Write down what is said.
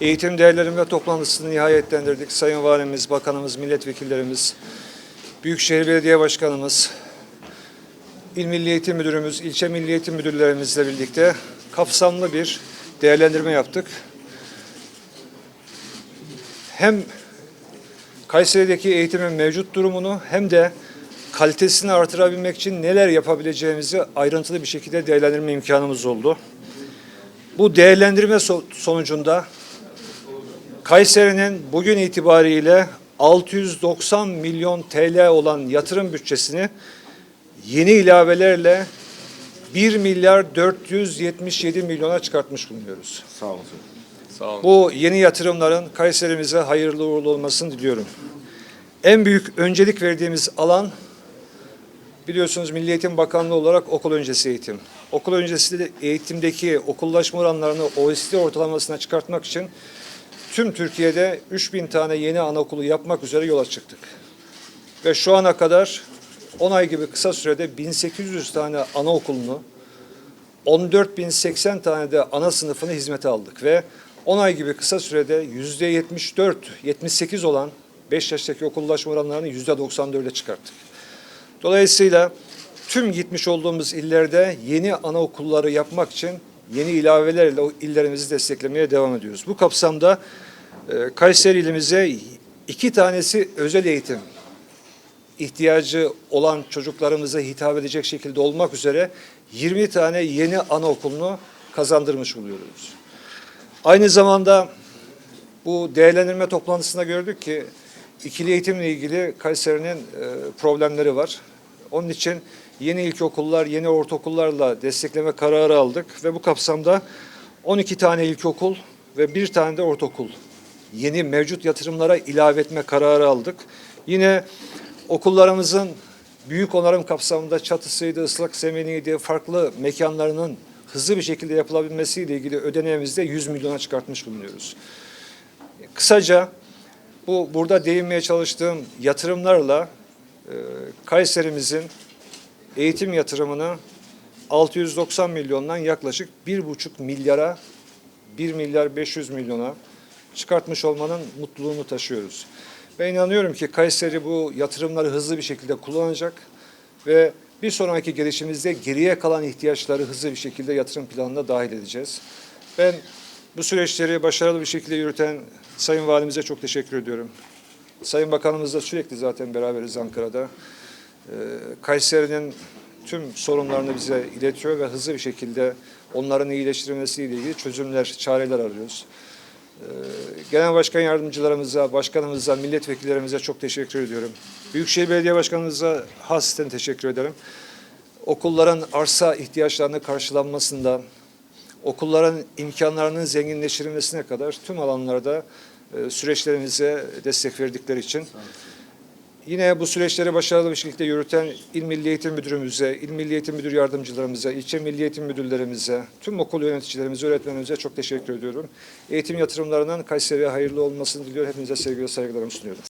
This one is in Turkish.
Eğitim değerlendirme toplantısını nihayetlendirdik. Sayın Valimiz, Bakanımız, Milletvekillerimiz, Büyükşehir Belediye Başkanımız, İl Milli Eğitim Müdürümüz, ilçe Milli Eğitim Müdürlerimizle birlikte kapsamlı bir değerlendirme yaptık. Hem Kayseri'deki eğitimin mevcut durumunu hem de kalitesini artırabilmek için neler yapabileceğimizi ayrıntılı bir şekilde değerlendirme imkanımız oldu. Bu değerlendirme so- sonucunda Kayseri'nin bugün itibariyle 690 milyon TL olan yatırım bütçesini yeni ilavelerle 1 milyar 477 milyona çıkartmış bulunuyoruz. Sağ olun. Sağ olun. Bu yeni yatırımların Kayserimize hayırlı uğurlu olmasını diliyorum. En büyük öncelik verdiğimiz alan biliyorsunuz Milli Eğitim Bakanlığı olarak okul öncesi eğitim. Okul öncesi de eğitimdeki okullaşma oranlarını OECD ortalamasına çıkartmak için tüm Türkiye'de 3000 tane yeni anaokulu yapmak üzere yola çıktık. Ve şu ana kadar 10 ay gibi kısa sürede 1800 tane anaokulunu 14.080 tane de ana sınıfını hizmete aldık ve 10 ay gibi kısa sürede yüzde 74, 78 olan 5 yaştaki okullaşma oranlarını yüzde 94'e çıkarttık. Dolayısıyla tüm gitmiş olduğumuz illerde yeni anaokulları yapmak için yeni ilavelerle o illerimizi desteklemeye devam ediyoruz. Bu kapsamda e, Kayseri ilimize iki tanesi özel eğitim ihtiyacı olan çocuklarımıza hitap edecek şekilde olmak üzere 20 tane yeni anaokulunu kazandırmış buluyoruz. Aynı zamanda bu değerlendirme toplantısında gördük ki ikili eğitimle ilgili Kayseri'nin e, problemleri var. Onun için yeni ilkokullar, yeni ortaokullarla destekleme kararı aldık ve bu kapsamda 12 tane ilkokul ve bir tane de ortaokul yeni mevcut yatırımlara ilave etme kararı aldık. Yine okullarımızın büyük onarım kapsamında çatısıydı, ıslak zeminiydi, farklı mekanlarının hızlı bir şekilde yapılabilmesiyle ilgili ödeneğimizde 100 milyona çıkartmış bulunuyoruz. Kısaca bu burada değinmeye çalıştığım yatırımlarla e, Kayserimizin eğitim yatırımını 690 milyondan yaklaşık 1,5 milyara 1 milyar 500 milyona çıkartmış olmanın mutluluğunu taşıyoruz. Ben inanıyorum ki Kayseri bu yatırımları hızlı bir şekilde kullanacak ve bir sonraki gelişimizde geriye kalan ihtiyaçları hızlı bir şekilde yatırım planına dahil edeceğiz. Ben bu süreçleri başarılı bir şekilde yürüten Sayın Valimize çok teşekkür ediyorum. Sayın Bakanımızla sürekli zaten beraberiz Ankara'da. Ee, Kayseri'nin tüm sorunlarını bize iletiyor ve hızlı bir şekilde onların iyileştirilmesiyle ilgili çözümler, çareler arıyoruz. Ee, Genel Başkan Yardımcılarımıza, başkanımıza, milletvekillerimize çok teşekkür ediyorum. Büyükşehir Belediye Başkanımıza hasreten teşekkür ederim. Okulların arsa ihtiyaçlarını karşılanmasında, okulların imkanlarının zenginleştirilmesine kadar tüm alanlarda e, süreçlerimize destek verdikleri için. Yine bu süreçleri başarılı bir şekilde yürüten İl Milli Eğitim Müdürümüze, İl Milli Eğitim Müdür Yardımcılarımıza, ilçe Milli Eğitim Müdürlerimize, tüm okul yöneticilerimize, öğretmenlerimize çok teşekkür ediyorum. Eğitim yatırımlarının Kayseri'ye hayırlı olmasını diliyor. Hepinize sevgi ve saygılarımı sunuyorum.